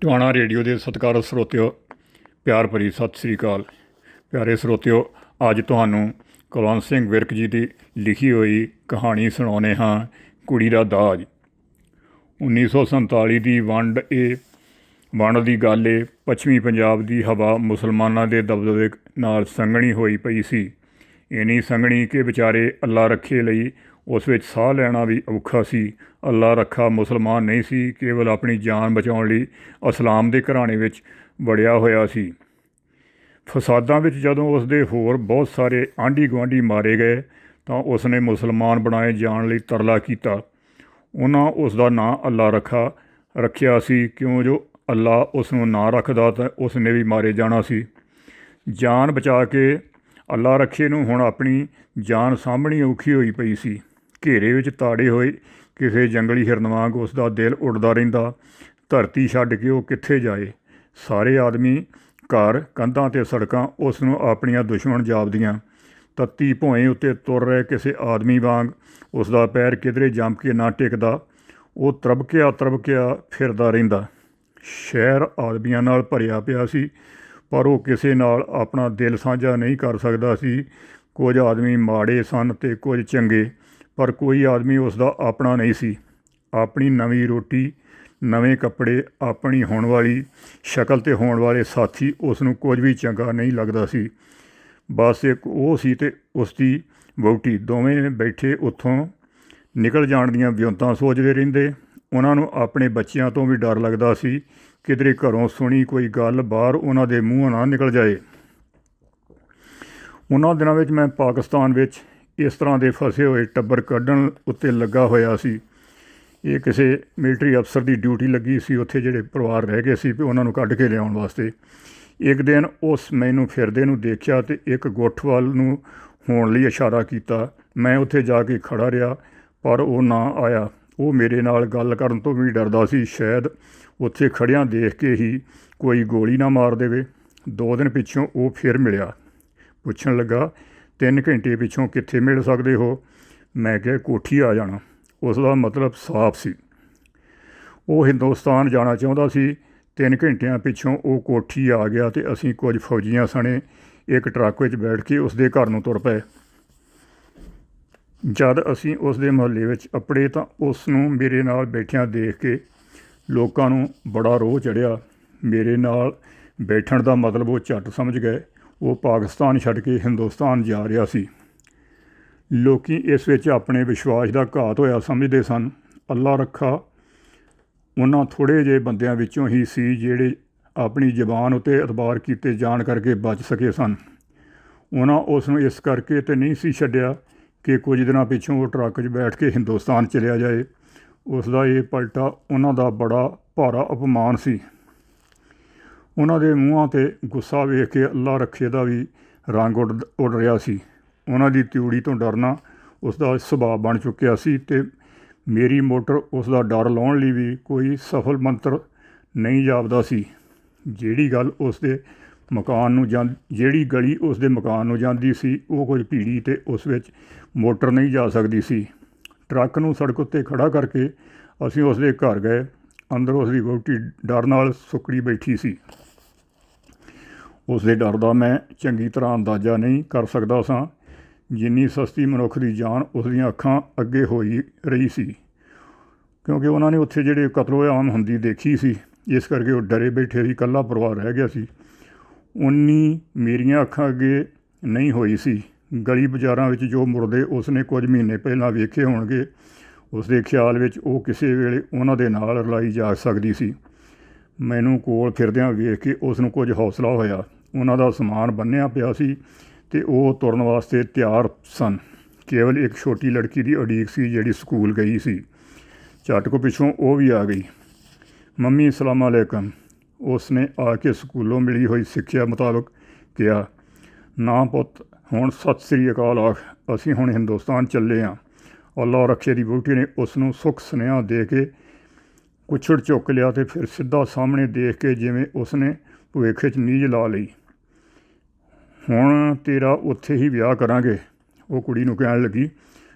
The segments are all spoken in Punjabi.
ਟਵਾਣਾ ਰੇਡੀਓ ਦੇ ਸਤਿਕਾਰਤ ਸਰੋਤਿਓ, ਪਿਆਰ ਭਰੀ ਸਤਿ ਸ੍ਰੀ ਅਕਾਲ। ਪਿਆਰੇ ਸਰੋਤਿਓ, ਅੱਜ ਤੁਹਾਨੂੰ ਕੁਲਵੰਤ ਸਿੰਘ ਵਿਰਕ ਜੀ ਦੀ ਲਿਖੀ ਹੋਈ ਕਹਾਣੀ ਸੁਣਾਉਂਦੇ ਹਾਂ, ਕੁੜੀ ਦਾ ਦਾਜ। 1947 ਦੀ ਵੰਡ ਇਹ, ਵੰਡ ਦੀ ਗੱਲ ਏ ਪੱਛਮੀ ਪੰਜਾਬ ਦੀ ਹਵਾ ਮੁਸਲਮਾਨਾਂ ਦੇ ਦਬਦਬੇ ਨਾਲ ਸੰਘਣੀ ਹੋਈ ਪਈ ਸੀ। ਇਨੀ ਸੰਘਣੀ ਕਿ ਵਿਚਾਰੇ ਅੱਲਾ ਰੱਖੇ ਲਈ ਉਸ ਵਿੱਚ ਸਾਹ ਲੈਣਾ ਵੀ ਔਖਾ ਸੀ। ਅੱਲਾ ਰੱਖਾ ਮੁਸਲਮਾਨ ਨਹੀਂ ਸੀ, ਕੇਵਲ ਆਪਣੀ ਜਾਨ ਬਚਾਉਣ ਲਈ ਇਸਲਾਮ ਦੇ ਘਰਾਣੇ ਵਿੱਚ ਵੜਿਆ ਹੋਇਆ ਸੀ। ਫਸਾਦਾਂ ਵਿੱਚ ਜਦੋਂ ਉਸ ਦੇ ਹੋਰ ਬਹੁਤ ਸਾਰੇ ਆਂਢੀ ਗੁਆਂਢੀ ਮਾਰੇ ਗਏ, ਤਾਂ ਉਸ ਨੇ ਮੁਸਲਮਾਨ ਬਣਾਏ ਜਾਣ ਲਈ ਤਰਲਾ ਕੀਤਾ। ਉਹਨਾਂ ਉਸ ਦਾ ਨਾਂ ਅੱਲਾ ਰੱਖਾ ਰੱਖਿਆ ਸੀ, ਕਿਉਂ ਜੋ ਅੱਲਾ ਉਸ ਨੂੰ ਨਾਂ ਰੱਖਦਾ ਤਾਂ ਉਸ ਨੇ ਵੀ ਮਾਰੇ ਜਾਣਾ ਸੀ। ਜਾਨ ਬਚਾ ਕੇ ਅੱਲਾ ਰੱਖੇ ਨੂੰ ਹੁਣ ਆਪਣੀ ਜਾਨ ਸਾਂਭਣੀ ਔਖੀ ਹੋਈ ਪਈ ਸੀ। ਘੇਰੇ ਵਿੱਚ ਤਾੜੇ ਹੋਏ, ਕਿਸੇ ਜੰਗਲੀ ਹਿਰਨ ਵਾਂਗ ਉਸ ਦਾ ਦਿਲ ਉੱਡਦਾ ਰਹਿੰਦਾ। ਧਰਤੀ ਛੱਡ ਕੇ ਉਹ ਕਿੱਥੇ ਜਾਏ? ਸਾਰੇ ਆਦਮੀ ਘਰ, ਕੰਧਾਂ ਤੇ ਸੜਕਾਂ ਉਸ ਨੂੰ ਆਪਣੀਆਂ ਦੁਸ਼ਮਣ ਜਾਪਦੀਆਂ। ਤੱਤੀ ਭੋਏ ਉੱਤੇ ਤੁਰ ਰਹੇ ਕਿਸੇ ਆਦਮੀ ਵਾਂਗ ਉਸ ਦਾ ਪੈਰ ਕਿਧਰੇ ਜੰਮ ਕੇ ਨਾ ਟਿਕਦਾ। ਉਹ ਤਰਬਕਿਆ ਤਰਬਕਿਆ ਫਿਰਦਾ ਰਹਿੰਦਾ। ਸ਼ਹਿਰ ਆਦਮੀਆਂ ਨਾਲ ਭਰਿਆ ਪਿਆ ਸੀ, ਪਰ ਉਹ ਕਿਸੇ ਨਾਲ ਆਪਣਾ ਦਿਲ ਸਾਂਝਾ ਨਹੀਂ ਕਰ ਸਕਦਾ ਸੀ। ਕੁਝ ਆਦਮੀ ਮਾੜੇ ਸਨ ਤੇ ਕੁਝ ਚੰਗੇ। ਪਰ ਕੋਈ ਆਦਮੀ ਉਸ ਦਾ ਆਪਣਾ ਨਹੀਂ ਸੀ। ਆਪਣੀ ਨਵੀਂ ਰੋਟੀ, ਨਵੇਂ ਕੱਪੜੇ, ਆਪਣੀ ਹੋਣ ਵਾਲੀ ਸ਼ਕਲ ਤੇ ਹੋਣ ਵਾਲੇ ਸਾਥੀ ਉਸ ਨੂੰ ਕੁਝ ਵੀ ਚੰਗਾ ਨਹੀਂ ਲੱਗਦਾ ਸੀ। ਬਸ ਇੱਕ ਉਹ ਸੀ ਤੇ ਉਸ ਦੀ ਵਹੁਟੀ। ਦੋਵੇਂ ਬੈਠੇ ਉੱਥੋਂ ਨਿਕਲ ਜਾਣ ਦੀਆਂ ਵਿਉਂਤਾਂ ਸੋਚਦੇ ਰਹਿੰਦੇ। ਉਹਨਾਂ ਨੂੰ ਆਪਣੇ ਬੱਚਿਆਂ ਤੋਂ ਵੀ ਡਰ ਲੱਗਦਾ ਸੀ। ਕਿਧਰੇ ਘਰੋਂ ਸੁਣੀ ਕੋਈ ਗੱਲ ਬਾਹਰ ਉਹਨਾਂ ਦੇ ਮੂੰਹੋਂ ਨਾ ਨਿਕਲ ਜਾਏ। ਉਹਨਾਂ ਦਿਨਾਂ ਵਿੱਚ ਮੈਂ ਪਾਕਿਸਤਾਨ ਵਿੱਚ ਇਸ ਤਰ੍ਹਾਂ ਦੇ ਫਸੇ ਹੋਏ ਟੱਬਰ ਕੱਢਣ ਉੱਤੇ ਲੱਗਾ ਹੋਇਆ ਸੀ। ਇਹ ਕਿਸੇ ਮਿਲਟਰੀ ਅਫਸਰ ਦੀ ਡਿਊਟੀ ਲੱਗੀ ਸੀ। ਉੱਥੇ ਜਿਹੜੇ ਪਰਿਵਾਰ ਰਹਿ ਗਏ ਸੀ ਵੀ ਉਹਨਾਂ ਨੂੰ ਕੱਢ ਕੇ ਲਿਆਉਣ ਵਾਸਤੇ। ਇੱਕ ਦਿਨ ਉਸ ਮੈਨੂੰ ਫਿਰਦੇ ਨੂੰ ਦੇਖਿਆ ਤੇ ਇੱਕ ਗੁੱਠ ਵੱਲ ਨੂੰ ਹੋਣ ਲਈ ਇਸ਼ਾਰਾ ਕੀਤਾ। ਮੈਂ ਉੱਥੇ ਜਾ ਕੇ ਖੜਾ ਰਿਹਾ, ਪਰ ਉਹ ਨਾ ਆਇਆ। ਉਹ ਮੇਰੇ ਨਾਲ ਗੱਲ ਕਰਨ ਤੋਂ ਵੀ ਡਰਦਾ ਸੀ। ਸ਼ਾਇਦ ਉੱਥੇ ਖੜਿਆਂ ਦੇਖ ਕੇ ਹੀ ਕੋਈ ਗੋਲੀ ਨਾ ਮਾਰ ਦੇਵੇ। ਦੋ ਦਿਨ ਪਿੱਛੋਂ ਉਹ ਫਿਰ ਮਿਲਿਆ। ਪੁੱਛਣ ਲੱਗਾ ਤਿੰਨ ਘੰਟੇ ਪਿੱਛੋਂ ਕਿੱਥੇ ਮਿਲ ਸਕਦੇ ਹੋ? ਮੈਂ ਕਿਹਾ, ਕੋਠੀ ਆ ਜਾਣਾ। ਉਸ ਦਾ ਮਤਲਬ ਸਾਫ਼ ਸੀ। ਉਹ ਹਿੰਦੁਸਤਾਨ ਜਾਣਾ ਚਾਹੁੰਦਾ ਸੀ। ਤਿੰਨ ਘੰਟਿਆਂ ਪਿੱਛੋਂ ਉਹ ਕੋਠੀ ਆ ਗਿਆ ਤੇ ਅਸੀਂ ਕੁਝ ਫੌਜੀਆਂ ਸਣੇ ਇੱਕ ਟਰੱਕ ਵਿੱਚ ਬੈਠ ਕੇ ਉਸ ਦੇ ਘਰ ਨੂੰ ਤੁਰ ਪਏ। ਜਦ ਅਸੀਂ ਉਸ ਦੇ ਮੁਹੱਲੇ ਵਿੱਚ ਅੱਪੜੇ ਤਾਂ ਉਸ ਨੂੰ ਮੇਰੇ ਨਾਲ ਬੈਠਿਆਂ ਦੇਖ ਕੇ ਲੋਕਾਂ ਨੂੰ ਬੜਾ ਰੋਹ ਚੜਿਆ ਮੇਰੇ ਨਾਲ ਬੈਠਣ ਦਾ ਮਤਲਬ ਉਹ ਝੱਟ ਸਮਝ ਗਏ। ਉਹ ਪਾਕਿਸਤਾਨ ਛੱਡ ਕੇ ਹਿੰਦੁਸਤਾਨ ਜਾ ਰਿਹਾ ਸੀ। ਲੋਕੀ ਇਸ ਵਿੱਚ ਆਪਣੇ ਵਿਸ਼ਵਾਸ ਦਾ ਘਾਤ ਹੋਇਆ ਸਮਝਦੇ ਸਨ। ਅੱਲਾ ਰੱਖਾ, ਉਹਨਾਂ ਥੋੜੇ ਜਿਹੇ ਬੰਦਿਆਂ ਵਿੱਚੋਂ ਹੀ ਸੀ ਜਿਹੜੇ ਆਪਣੀ ਜ਼ਬਾਨ ਉਤੇ ਇਤਬਾਰ ਕੀਤੇ ਜਾਣ ਕਰਕੇ ਬਚ ਸਕੇ ਸਨ। ਉਹਨਾਂ ਉਸ ਨੂੰ ਇਸ ਕਰਕੇ ਤੇ ਨਹੀਂ ਸੀ ਛੱਡਿਆ ਕਿ ਕੁਝ ਦਿਨਾਂ ਪਿੱਛੋਂ ਉਹ ਟਰੱਕ 'ਚ ਬੈਠ ਕੇ ਹਿੰਦੁਸਤਾਨ ਚਲਿਆ ਜਾਏ। ਉਸ ਦਾ ਇਹ ਪਲਟਾ ਉਹਨਾਂ ਦਾ ਬੜਾ ਭਾਰਾ ਅਪਮਾਨ ਸੀ। ਉਹਨਾਂ ਦੇ ਮੂੰਹਾਂ ਤੇ ਗੁੱਸਾ ਵੇਖ ਕੇ ਅੱਲਾ ਰੱਖੇ ਦਾ ਵੀ ਰੰਗ ਉੱਡ ਉੱਡ ਰਿਹਾ ਸੀ। ਉਹਨਾਂ ਦੀ ਤਿਊੜੀ ਤੋਂ ਡਰਨਾ ਉਸ ਦਾ ਸੁਭਾਅ ਬਣ ਚੁੱਕਿਆ ਸੀ ਤੇ ਮੇਰੀ ਮੋਟਰ ਉਸ ਦਾ ਡਰ ਲਾਉਣ ਲਈ ਵੀ ਕੋਈ ਸਫਲ ਮੰਤਰ ਨਹੀਂ ਜਾਪਦਾ ਸੀ। ਜਿਹੜੀ ਗੱਲ ਉਸ ਦੇ ਮਕਾਨ ਨੂੰ ਜਾਂ, ਜਿਹੜੀ ਗਲੀ ਉਸ ਦੇ ਮਕਾਨ ਨੂੰ ਜਾਂਦੀ ਸੀ, ਉਹ ਕੁਝ ਭੀੜੀ ਤੇ ਉਸ ਵਿੱਚ ਮੋਟਰ ਨਹੀਂ ਜਾ ਸਕਦੀ ਸੀ। ਟਰੱਕ ਨੂੰ ਸੜਕ ਉੱਤੇ ਖੜਾ ਕਰਕੇ ਅਸੀਂ ਉਸ ਦੇ ਘਰ ਗਏ। ਅੰਦਰ ਉਸ ਦੀ ਵਹੁਟੀ ਡਰ ਨਾਲ ਸੁੱਕੜੀ ਬੈਠੀ ਸੀ। ਉਸ ਦੇ ਡਰ ਦਾ ਮੈਂ ਚੰਗੀ ਤਰ੍ਹਾਂ ਅੰਦਾਜ਼ਾ ਨਹੀਂ ਕਰ ਸਕਦਾ ਸਾਂ। ਜਿੰਨੀ ਸਸਤੀ ਮਨੁੱਖ ਦੀ ਜਾਨ ਉਸ ਦੀਆਂ ਅੱਖਾਂ ਅੱਗੇ ਹੋਈ ਰਹੀ ਸੀ। ਕਿਉਂਕਿ ਉਹਨਾਂ ਨੇ ਉੱਥੇ ਜਿਹੜੇ ਕਤਲੋਆਮ ਹੁੰਦੀ ਦੇਖੀ ਸੀ, ਇਸ ਕਰਕੇ ਉਹ ਡਰੇ ਬੈਠੇ ਸੀ, ਇਕੱਲਾ ਪਰਿਵਾਰ ਰਹਿ ਗਿਆ ਸੀ। ਉਨੀ ਮੇਰੀਆਂ ਅੱਖਾਂ ਅੱਗੇ ਨਹੀਂ ਹੋਈ ਸੀ। ਗਲੀ ਬਾਜ਼ਾਰਾਂ ਵਿੱਚ ਜੋ ਮੁਰਦੇ ਉਸਨੇ ਕੁਝ ਮਹੀਨੇ ਪਹਿਲਾਂ ਵੇਖੇ ਹੋਣਗੇ। ਉਸ ਦੇ ਖਿਆਲ ਵਿੱਚ ਉਹ ਕਿਸੇ ਵੇਲੇ ਉਹਨਾਂ ਦੇ ਨਾਲ ਰਲਾਈ ਜਾ ਸਕਦੀ ਸੀ। ਮੈਨੂੰ ਕੋਲ ਫਿਰਦਿਆਂ ਵੇਖ ਕੇ ਉਸ ਨੂੰ ਕੁਝ ਹੌਸਲਾ ਹੋਇਆ। ਉਹਨਾਂ ਦਾ ਸਮਾਨ ਬੰਨਿਆ ਪਿਆ ਸੀ ਤੇ ਉਹ ਤੁਰਨ ਵਾਸਤੇ ਤਿਆਰ ਸਨ। ਕੇਵਲ ਇੱਕ ਛੋਟੀ ਲੜਕੀ ਦੀ ਉਡੀਕ ਸੀ ਜਿਹੜੀ ਸਕੂਲ ਗਈ ਸੀ। ਝਟ ਕੋ ਪਿੱਛੋਂ ਉਹ ਵੀ ਆ ਗਈ। ਮੰਮੀ, ਅਸਲਾਮ ਅਲੈਕਮ। ਉਸ ਨੇ ਆ ਕੇ ਸਕੂਲੋਂ ਮਿਲੀ ਹੋਈ ਸਿੱਖਿਆ ਮੁਤਾਬਕ ਕਿਹਾ, ਨਾ ਪੁੱਤ, ਹੁਣ ਸਤਿ ਸ੍ਰੀ ਅਕਾਲ ਆਖ। ਅਸੀਂ ਹੁਣ ਹਿੰਦੁਸਤਾਨ ਚੱਲੇ ਆਂ। ਅੱਲਾ ਰੱਖੇ ਦੀ ਬੂਟੀ ਨੇ ਉਸ ਨੂੰ ਸੁੱਖ ਸੁਨੇਹਾ ਦੇ ਕੇ ਕੁਛੜ ਚੁੱਕ ਲਿਆ ਤੇ ਫਿਰ ਸਿੱਧਾ ਸਾਹਮਣੇ ਦੇਖ ਕੇ ਜਿਵੇਂ ਉਸ ਨੇ ਭੁੱਖ 'ਚ ਨੀਝ ਲਾ ਲਈ। ਹੁਣ ਤੇਰਾ ਉੱਥੇ ਹੀ ਵਿਆਹ ਕਰਾਂਗੇ। ਉਹ ਕੁੜੀ ਨੂੰ ਕਹਿਣ ਲੱਗੀ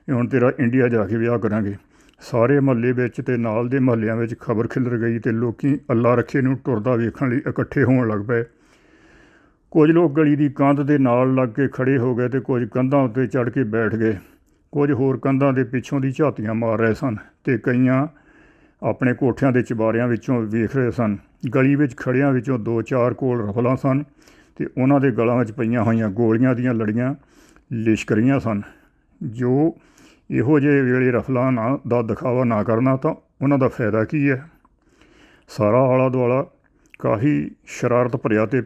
ਵੀ ਹੁਣ ਤੇਰਾ ਇੰਡੀਆ ਜਾ ਕੇ ਵਿਆਹ ਕਰਾਂਗੇ। ਸਾਰੇ ਮਹੱਲੇ ਵਿੱਚ ਤੇ ਨਾਲ ਦੇ ਮਹੱਲਿਆਂ ਵਿੱਚ ਖਬਰ ਖਿਲਰ ਗਈ ਤੇ ਲੋਕੀ ਅੱਲਾ ਰੱਖੇ ਨੂੰ ਟੁਰਦਾ ਵੇਖਣ ਲਈ ਇਕੱਠੇ ਹੋਣ ਲੱਗ ਪਏ। ਕੁਝ ਲੋਕ ਗਲੀ ਦੀ ਕੰਧ ਦੇ ਨਾਲ ਲੱਗ ਕੇ ਖੜੇ ਹੋ ਗਏ ਤੇ ਕੁਝ ਕੰਧਾਂ ਉੱਤੇ ਚੜ੍ਹ ਕੇ ਬੈਠ ਗਏ। ਕੁਝ ਹੋਰ ਕੰਧਾਂ ਦੇ ਪਿੱਛੋਂ ਦੀ ਝਾਤੀਆਂ ਮਾਰ ਰਹੇ ਸਨ ਤੇ ਕਈਆਂ ਆਪਣੇ ਕੋਠਿਆਂ ਦੇ ਚਬਾਰਿਆਂ ਵਿੱਚੋਂ ਵੇਖ ਰਹੇ ਸਨ। ਗਲੀ ਵਿੱਚ ਖੜਿਆਂ ਵਿੱਚੋਂ ਦੋ ਚਾਰ ਕੋਲ ਰਫਲਾਂ ਸਨ। ਤੇ ਉਹਨਾਂ ਦੇ ਗਲਾਂ ਵਿੱਚ ਪਈਆਂ ਹੋਈਆਂ ਗੋਲੀਆਂ ਦੀਆਂ ਲੜੀਆਂ ਲਿਸ਼ਕ ਰਹੀਆਂ ਸਨ। ਜੋ ਇਹੋ ਜਿਹੇ ਵੇਲੇ ਰਫਲਾਂ ਨਾ ਦਾ ਦਿਖਾਵਾ ਨਾ ਕਰਨਾ ਤਾਂ ਉਹਨਾਂ ਦਾ ਫਾਇਦਾ ਕੀ ਹੈ? ਸਾਰਾ ਆਲਾ ਦੁਆਲਾ ਕਾਫੀ ਸ਼ਰਾਰਤ ਭਰਿਆ ਤੇ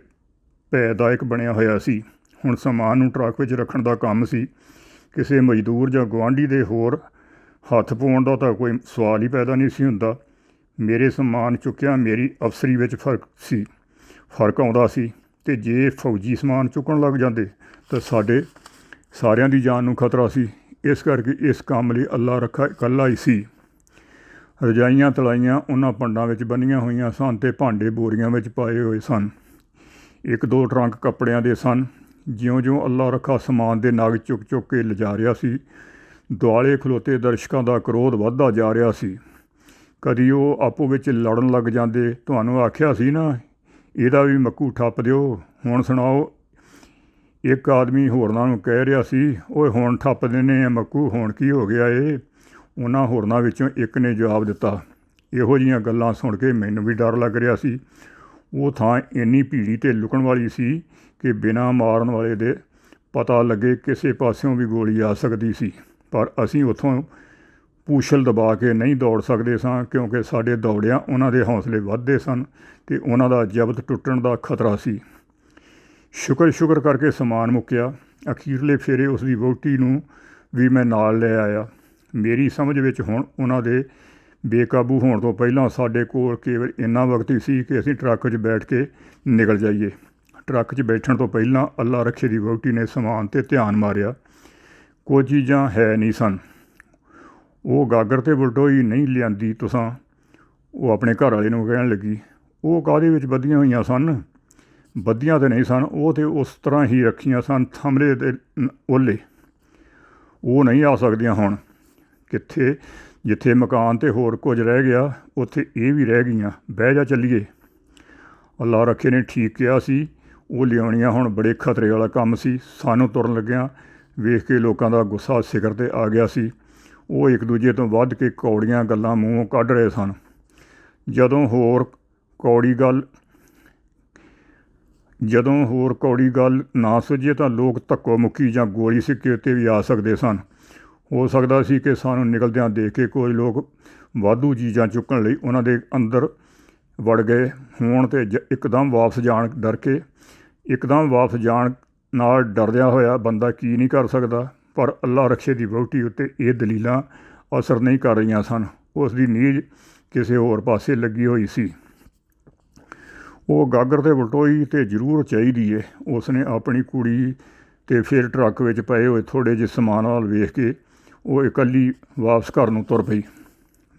ਭੈਦਾਇਕ ਬਣਿਆ ਹੋਇਆ ਸੀ। ਹੁਣ ਸਮਾਨ ਨੂੰ ਟਰੱਕ ਵਿੱਚ ਰੱਖਣ ਦਾ ਕੰਮ ਸੀ। ਕਿਸੇ ਮਜ਼ਦੂਰ ਜਾਂ ਗੁਆਂਢੀ ਦੇ ਹੋਰ ਹੱਥ ਪਾਉਣ ਦਾ ਤਾਂ ਕੋਈ ਸਵਾਲ ਹੀ ਪੈਦਾ ਨਹੀਂ ਸੀ ਹੁੰਦਾ। ਮੇਰੇ ਸਮਾਨ ਚੁੱਕਿਆ ਮੇਰੀ ਅਫਸਰੀ ਵਿੱਚ ਫ਼ਰਕ ਸੀ, ਫ਼ਰਕ ਆਉਂਦਾ ਸੀ। ਤੇ ਜੇ ਫੌਜੀ ਸਮਾਨ ਚੁੱਕਣ ਲੱਗ ਜਾਂਦੇ, ਤਾਂ ਸਾਡੇ ਸਾਰਿਆਂ ਦੀ ਜਾਨ ਨੂੰ ਖਤਰਾ ਸੀ। ਇਸ ਕਰਕੇ ਇਸ ਕੰਮ ਲਈ ਅੱਲਾ ਰੱਖਾ ਇਕੱਲਾ ਹੀ ਸੀ। ਰਜਾਈਆਂ ਤਲਾਈਆਂ ਉਹਨਾਂ ਪੰਡਾਂ ਵਿੱਚ ਬੰਨੀਆਂ ਹੋਈਆਂ ਸਨ ਤੇ ਭਾਂਡੇ ਬੋਰੀਆਂ ਵਿੱਚ ਪਾਏ ਹੋਏ ਸਨ। ਇੱਕ ਦੋ ਟਰੰਕ ਕੱਪੜਿਆਂ ਦੇ ਸਨ। ਜਿਉਂ-ਜਿਉਂ ਅੱਲਾ ਰੱਖਾ ਸਮਾਨ ਦੇ ਨਗ ਚੁੱਕ-ਚੁੱਕ ਕੇ ਲਿਜਾ ਰਿਹਾ ਸੀ, ਦੁਆਲੇ ਖਲੋਤੇ ਦਰਸ਼ਕਾਂ ਦਾ ਕਰੋਧ ਵੱਧਦਾ ਜਾ ਰਿਹਾ ਸੀ। ਕਦੀ ਉਹ ਆਪੋ ਵਿੱਚ ਲੜਨ ਲੱਗ ਜਾਂਦੇ, ਤੁਹਾਨੂੰ ਆਖਿਆ ਸੀ ਨਾ ਇਹਦਾ ਵੀ ਮੱਕੂ ਠੱਪ ਦਿਓ। ਹੁਣ ਸੁਣਾਓ, ਇੱਕ ਆਦਮੀ ਹੋਰਨਾਂ ਨੂੰ ਕਹਿ ਰਿਹਾ ਸੀ, ਓਏ ਹੁਣ ਠੱਪ ਦਿੰਨੇ ਆ ਮੱਕੂ, ਹੁਣ ਕੀ ਹੋ ਗਿਆ ਏ? ਉਹਨਾਂ ਹੋਰਨਾਂ ਵਿੱਚੋਂ ਇੱਕ ਨੇ ਜਵਾਬ ਦਿੱਤਾ। ਇਹੋ ਜੀਆਂ ਗੱਲਾਂ ਸੁਣ ਕੇ ਮੈਨੂੰ ਵੀ ਡਰ ਲੱਗ ਰਿਹਾ ਸੀ। ਉਹ ਥਾਂ ਇੰਨੀ ਭੀੜੀ ਤੇ ਲੁਕਣ ਵਾਲੀ ਸੀ ਕਿ ਬਿਨਾਂ ਮਾਰਨ ਵਾਲੇ ਦੇ ਪਤਾ ਲੱਗੇ ਕਿਸੇ ਪਾਸਿਓਂ ਵੀ ਗੋਲੀ ਆ ਸਕਦੀ ਸੀ। ਪਰ ਅਸੀਂ ਉੱਥੋਂ ਪੂਛਲ ਦਬਾ ਕੇ ਨਹੀਂ ਦੌੜ ਸਕਦੇ ਸਾਂ, ਕਿਉਂਕਿ ਸਾਡੇ ਦੌੜਿਆਂ ਉਹਨਾਂ ਦੇ ਹੌਸਲੇ ਵੱਧਦੇ ਸਨ ਤੇ ਉਹਨਾਂ ਦਾ ਜਬਤ ਟੁੱਟਣ ਦਾ ਖਤਰਾ ਸੀ। ਸ਼ੁਕਰ ਸ਼ੁਕਰ ਕਰਕੇ ਸਮਾਨ ਮੁੱਕਿਆ। ਅਖੀਰਲੇ ਫੇਰੇ ਉਸ ਦੀ ਵਹੁਟੀ ਨੂੰ ਵੀ ਮੈਂ ਨਾਲ ਲੈ ਆਇਆ। ਮੇਰੀ ਸਮਝ ਵਿੱਚ ਹੁਣ ਉਹਨਾਂ ਦੇ ਬੇਕਾਬੂ ਹੋਣ ਤੋਂ ਪਹਿਲਾਂ ਸਾਡੇ ਕੋਲ ਕੇਵਲ ਇੰਨਾ ਵਕਤ ਹੀ ਸੀ ਕਿ ਅਸੀਂ ਟਰੱਕ 'ਚ ਬੈਠ ਕੇ ਨਿਕਲ ਜਾਈਏ। ਟਰੱਕ 'ਚ ਬੈਠਣ ਤੋਂ ਪਹਿਲਾਂ ਅੱਲਾ ਰੱਖੇ ਦੀ ਵਹੁਟੀ ਨੇ ਸਮਾਨ ਤੇ ਧਿਆਨ ਮਾਰਿਆ। ਕੁਝ ਚੀਜ਼ਾਂ ਹੈ ਨਹੀਂ ਸਨ। ਉਹ ਗਾਗਰ ਤੇ ਬਲਟੋਈ ਨਹੀਂ ਲਿਆਂਦੀ ਤੁਸਾਂ। ਉਹ ਆਪਣੇ ਘਰ ਵਾਲੇ ਨੂੰ ਕਹਿਣ ਲੱਗੀ, ਉਹ ਕਾਹਦੇ ਵਿੱਚ ਬੱਧੀਆਂ ਹੋਈਆਂ ਸਨ? ਬੱਧੀਆਂ ਤੇ ਨਹੀਂ ਸਨ, ਉਹ ਤੇ ਉਸ ਤਰ੍ਹਾਂ ਹੀ ਰੱਖੀਆਂ ਸਨ ਥਮਲੇ ਦੇ ਨ- ਓਲੇ ਉਹ ਨਹੀਂ ਆ ਸਕਦੀਆਂ ਹੁਣ। ਕਿੱਥੇ, ਜਿੱਥੇ ਮਕਾਨ ਤੇ ਹੋਰ ਕੁਝ ਰਹਿ ਗਿਆ, ਉੱਥੇ ਇਹ ਵੀ ਰਹਿ ਗਈਆਂ। ਬਹਿ ਜਾ ਚੱਲੀਏ। ਅੱਲਾ ਰੱਖੇ ਨੇ ਠੀਕ ਕਿਹਾ ਸੀ। ਉਹ ਲਿਆਉਣੀਆਂ ਹੁਣ ਬੜੇ ਖਤਰੇ ਵਾਲਾ ਕੰਮ ਸੀ। ਸਾਨੂੰ ਤੁਰਨ ਲੱਗਿਆਂ ਵੇਖ ਕੇ ਲੋਕਾਂ ਦਾ ਗੁੱਸਾ ਸਿਖਰ ਤੇ ਆ ਗਿਆ ਸੀ। ਉਹ ਇੱਕ ਦੂਜੇ ਤੋਂ ਵੱਧ ਕੇ ਕੌੜੀਆਂ ਗੱਲਾਂ ਮੂੰਹੋਂ ਕੱਢ ਰਹੇ ਸਨ। ਜਦੋਂ ਹੋਰ ਕੌੜੀ ਗੱਲ ਜਦੋਂ ਹੋਰ ਕੌੜੀ ਗੱਲ ਨਾ ਸੁਝੇ ਤਾਂ ਲੋਕ ਧੱਕੋ ਮੁੱਕੀ ਜਾਂ ਗੋਲੀ ਸਿੱਕੇ ਉੱਤੇ ਵੀ ਆ ਸਕਦੇ ਸਨ। ਹੋ ਸਕਦਾ ਸੀ ਕਿ ਸਾਨੂੰ ਨਿਕਲਦਿਆਂ ਦੇਖ ਕੇ ਕੋਈ ਲੋਕ ਵਾਧੂ ਚੀਜ਼ਾਂ ਚੁੱਕਣ ਲਈ ਉਹਨਾਂ ਦੇ ਅੰਦਰ ਵੜ ਗਏ ਹੋਣ ਤੇ ਜ- ਇੱਕਦਮ ਵਾਪਸ ਜਾਣ ਡਰ ਕੇ ਇੱਕਦਮ ਵਾਪਸ ਜਾਣ ਨਾਲ ਡਰਦਿਆਂ ਹੋਇਆ ਬੰਦਾ ਕੀ ਨਹੀਂ ਕਰ ਸਕਦਾ। ਪਰ ਅੱਲਾ ਰਖਸ਼ੇ ਦੀ ਵਹੁਟੀ ਉੱਤੇ ਇਹ ਦਲੀਲਾਂ ਅਸਰ ਨਹੀਂ ਕਰ ਰਹੀਆਂ ਸਨ। ਉਸ ਦੀ ਨੀਝ ਕਿਸੇ ਹੋਰ ਪਾਸੇ ਲੱਗੀ ਹੋਈ ਸੀ। ਉਹ ਗਾਗਰ ਤੇ ਬਲਟੋਈ ਤੇ ਜ਼ਰੂਰ ਚਾਹੀਦੀ ਏ। ਉਸ ਨੇ ਆਪਣੀ ਕੁੜੀ ਤੇ ਫਿਰ ਟਰੱਕ ਵਿੱਚ ਪਏ ਹੋਏ ਥੋੜੇ ਜਿਹੇ ਸਮਾਨ ਵੱਲ ਵੇਖ ਕੇ ਉਹ ਇਕੱਲੀ ਵਾਪਸ ਘਰ ਨੂੰ ਤੁਰ ਪਈ।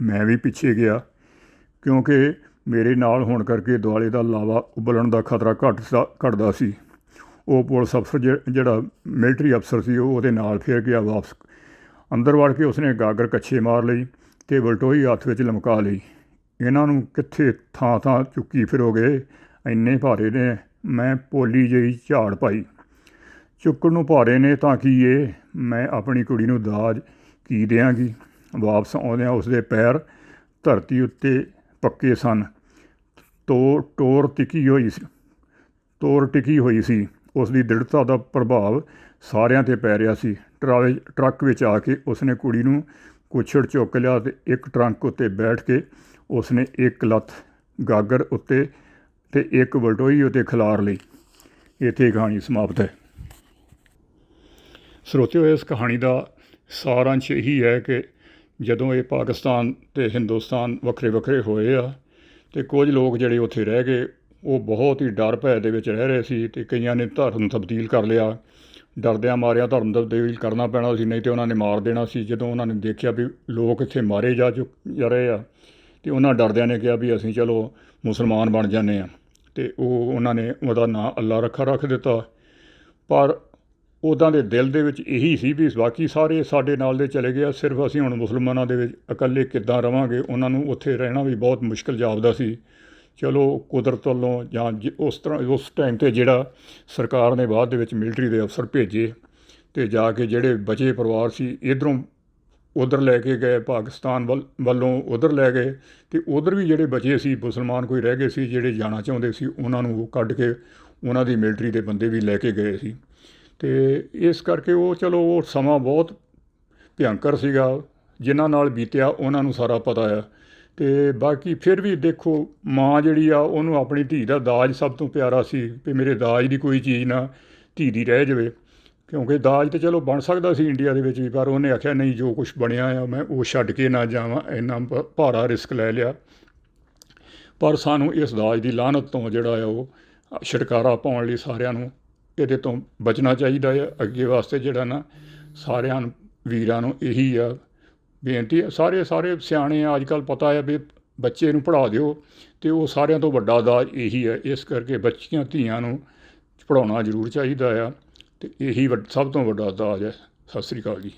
ਮੈਂ ਵੀ ਪਿੱਛੇ ਗਿਆ, ਕਿਉਂਕਿ ਮੇਰੇ ਨਾਲ ਹੋਣ ਕਰਕੇ ਦੁਆਲੇ ਦਾ ਲਾਵਾ ਉਬਲਣ ਦਾ ਖਤਰਾ ਘੱਟ ਸਾ- ਘਟਦਾ ਸੀ। ਉਹ ਪੁਲਿਸ ਅਫਸਰ ਜਿ- ਜਿਹੜਾ ਮਿਲਟਰੀ ਅਫਸਰ ਸੀ, ਉਹ ਉਹਦੇ ਨਾਲ ਫਿਰ ਗਿਆ ਵਾਪਸ। ਅੰਦਰ ਵੜ ਕੇ ਉਸਨੇ ਗਾਗਰ ਕੱਛੇ ਮਾਰ ਲਈ ਤੇ ਬਲਟੋਈ ਹੱਥ ਵਿੱਚ ਲਮਕਾ ਲਈ। ਇਹਨਾਂ ਨੂੰ ਕਿੱਥੇ ਥਾਂ ਥਾਂ ਚੁੱਕੀ ਫਿਰੋਗੇ? ਇੰਨੇ ਭਾਰੇ ਨੇ, ਮੈਂ ਪੋਲੀ ਜਿਹੀ ਝਾੜ ਪਾਈ। ਚੁੱਕਣ ਨੂੰ ਭਾਰੇ ਨੇ ਤਾਂ ਕੀ ਏ? ਮੈਂ ਆਪਣੀ ਕੁੜੀ ਨੂੰ ਦਾਜ ਕੀ ਦਿਆਂਗੀ? ਵਾਪਸ ਆਉਂਦਿਆਂ ਉਸਦੇ ਪੈਰ ਧਰਤੀ ਉੱਤੇ ਪੱਕੇ ਸਨ। ਤੋ ਟੋਰ ਟਿਕੀ ਹੋਈ ਸੀ। ਤੋਰ ਟਿਕੀ ਹੋਈ ਸੀ। ਉਸ ਦੀ ਦ੍ਰਿੜਤਾ ਦਾ ਪ੍ਰਭਾਵ ਸਾਰਿਆਂ ਤੇ ਪੈ ਰਿਹਾ ਸੀ। ਟਰਾਵੇ, ਟਰੱਕ ਵਿੱਚ ਆ ਕੇ ਉਸਨੇ ਕੁੜੀ ਨੂੰ ਕੁਛੜ ਚੁੱਕ ਲਿਆ ਤੇ ਇੱਕ ਟਰੰਕ ਉੱਤੇ ਬੈਠ ਕੇ ਉਸਨੇ ਇੱਕ ਲੱਤ ਗਾਗਰ ਉੱਤੇ ਤੇ ਇੱਕ ਵਲਟੋਈ ਉੱਤੇ ਖਿਲਾਰ ਲਈ। ਇੱਥੇ ਕਹਾਣੀ ਸਮਾਪਤ ਹੈ। ਸਰੋਤਿਓ, ਇਸ ਕਹਾਣੀ ਦਾ ਸਾਰਾਂਸ਼ ਇਹੀ ਹੈ ਕਿ ਜਦੋਂ ਇਹ ਪਾਕਿਸਤਾਨ ਤੇ ਹਿੰਦੁਸਤਾਨ ਵੱਖਰੇ ਵੱਖਰੇ ਹੋਏ ਆ ਤੇ ਕੁਝ ਲੋਕ ਜਿਹੜੇ ਉੱਥੇ ਰਹਿ ਗਏ ਉਹ ਬਹੁਤ ਹੀ ਡਰ ਭੈ ਦੇ ਵਿੱਚ ਰਹਿ ਰਹੇ ਸੀ ਤੇ ਕਈਆਂ ਨੇ ਧਰਮ ਤਬਦੀਲ ਕਰ ਲਿਆ। ਡਰਦਿਆਂ ਮਾਰਿਆ ਧਰਮ ਤਬਦੀਲ ਕਰਨਾ ਪੈਣਾ ਸੀ, ਨਹੀਂ ਤੇ ਉਹਨਾਂ ਨੇ ਮਾਰ ਦੇਣਾ ਸੀ। ਜਦੋਂ ਉਹਨਾਂ ਨੇ ਦੇਖਿਆ ਵੀ ਲੋਕ ਇੱਥੇ ਮਾਰੇ ਜਾ ਚੁੱਕ ਜਾ ਰਹੇ ਆ, ਤੇ ਉਹਨਾਂ ਡਰਦਿਆਂ ਨੇ ਕਿਹਾ ਵੀ ਅਸੀਂ ਚਲੋ ਮੁਸਲਮਾਨ ਬਣ ਜਾਂਦੇ ਆ। ਤੇ ਉਹ ਉਹਨਾਂ ਨੇ ਉਹਦਾ ਨਾਂ ਅੱਲਾ ਰੱਖਾ ਰੱਖ ਦਿੱਤਾ। ਪਰ ਉੱਦਾਂ ਦੇ ਦਿਲ ਦੇ ਵਿੱਚ ਇਹੀ ਸੀ ਵੀ ਬਾਕੀ ਸਾਰੇ ਸਾਡੇ ਨਾਲ ਦੇ ਚਲੇ ਗਏ ਆ, ਸਿਰਫ ਅਸੀਂ ਹੁਣ ਮੁਸਲਮਾਨਾਂ ਦੇ ਵਿੱਚ ਇਕੱਲੇ ਕਿੱਦਾਂ ਰਵਾਂਗੇ? ਉਹਨਾਂ ਨੂੰ ਉੱਥੇ ਰਹਿਣਾ ਵੀ ਬਹੁਤ ਮੁਸ਼ਕਲ ਜਾਪਦਾ ਸੀ। ਚਲੋ ਕੁਦਰਤ ਵੱਲੋਂ ਜਾਂ ਜ- ਉਸ ਤਰ੍ਹਾਂ, ਉਸ ਟਾਈਮ ਤੇ ਜਿਹੜਾ ਸਰਕਾਰ ਨੇ ਬਾਅਦ ਦੇ ਵਿੱਚ ਮਿਲਟਰੀ ਦੇ ਅਫਸਰ ਭੇਜੇ ਤੇ ਜਾ ਕੇ ਜਿਹੜੇ ਬਚੇ ਪਰਿਵਾਰ ਸੀ, ਇਧਰੋਂ ਉਧਰ ਲੈ ਕੇ ਗਏ, ਪਾਕਿਸਤਾਨ ਵੱਲ, ਵੱਲੋਂ ਉਧਰ ਲੈ ਗਏ ਤੇ ਉਧਰ ਵੀ ਜਿਹੜੇ ਬਚੇ ਸੀ, ਮੁਸਲਮਾਨ ਕੋਈ ਰਹਿ ਗਏ ਸੀ, ਜਿਹੜੇ ਜਾਣਾ ਚਾਹੁੰਦੇ ਸੀ, ਉਹਨਾਂ ਨੂੰ ਉਹ ਕੱਢ ਕੇ ਉਹਨਾਂ ਦੀ ਮਿਲਟਰੀ ਦੇ ਬੰਦੇ ਵੀ ਲੈ ਕੇ ਗਏ ਸੀ। ਤੇ ਇਸ ਕਰਕੇ ਉਹ ਚਲੋ ਉਹ ਸਮਾਂ ਬਹੁਤ ਭਿਅੰਕਰ ਸੀਗਾ, ਜਿਨ੍ਹਾਂ ਨਾਲ ਬੀਤਿਆ, ਉਹਨਾਂ ਨੂੰ ਸਾਰਾ ਪਤਾ ਆ। ਤੇ ਬਾਕੀ ਫਿਰ ਵੀ ਦੇਖੋ ਮਾਂ ਜਿਹੜੀ ਆ, ਉਹਨੂੰ ਆਪਣੀ ਧੀ ਦਾ ਦਾਜ ਸਭ ਤੋਂ ਪਿਆਰਾ ਸੀ ਵੀ ਮੇਰੇ ਦਾਜ ਦੀ ਕੋਈ ਚੀਜ਼ ਨਾ ਧੀ ਦੀ ਰਹਿ ਜਾਵੇ। ਕਿਉਂਕਿ ਦਾਜ ਤੇ ਚਲੋ ਬਣ ਸਕਦਾ ਸੀ ਇੰਡੀਆ ਦੇ ਵਿੱਚ ਵੀ, ਪਰ ਉਹਨੇ ਆਖਿਆ, ਨਹੀਂ, ਜੋ ਕੁਝ ਬਣਿਆ ਆ, ਮੈਂ ਉਹ ਛੱਡ ਕੇ ਨਾ ਜਾਵਾਂ। ਇੰਨਾ ਭਾਰਾ ਰਿਸਕ ਲੈ ਲਿਆ। ਪਰ ਸਾਨੂੰ ਇਸ ਦਾਜ ਦੀ ਲਾਹਨਤ ਤੋਂ ਜਿਹੜਾ ਆ, ਉਹ ਛੁਟਕਾਰਾ ਪਾਉਣ ਲਈ ਸਾਰਿਆਂ ਨੂੰ ਇਹਦੇ ਤੋਂ ਬਚਣਾ ਚਾਹੀਦਾ ਹੈ ਅੱਗੇ ਵਾਸਤੇ ਜਿਹੜਾ ਨਾ ਸਾਰਿਆਂ ਵੀਰਾਂ ਨੂੰ ਇਹੀ ਆ ਬੇਨਤੀ ਹੈ, ਸਾਰੇ ਸਾਰੇ ਸਿਆਣੇ ਆ ਅੱਜ ਕੱਲ੍ਹ ਪਤਾ ਹੈ ਵੀ ਬੱਚੇ ਨੂੰ ਪੜ੍ਹਾ ਦਿਓ ਤੇ ਉਹ ਸਾਰਿਆਂ ਤੋਂ ਵੱਡਾ ਦਾਜ ਇਹੀ ਹੈ, ਇਸ ਕਰਕੇ ਬੱਚੀਆਂ ਧੀਆਂ ਨੂੰ ਪੜਾਉਣਾ ਜ਼ਰੂਰ ਚਾਹੀਦਾ ਆ ਤੇ ਇਹੀ ਵੱਡ- ਸਭ ਤੋਂ ਵੱਡਾ ਦਾਜ ਹੈ। ਸਤਿ ਸ੍ਰੀ ਅਕਾਲ ਜੀ।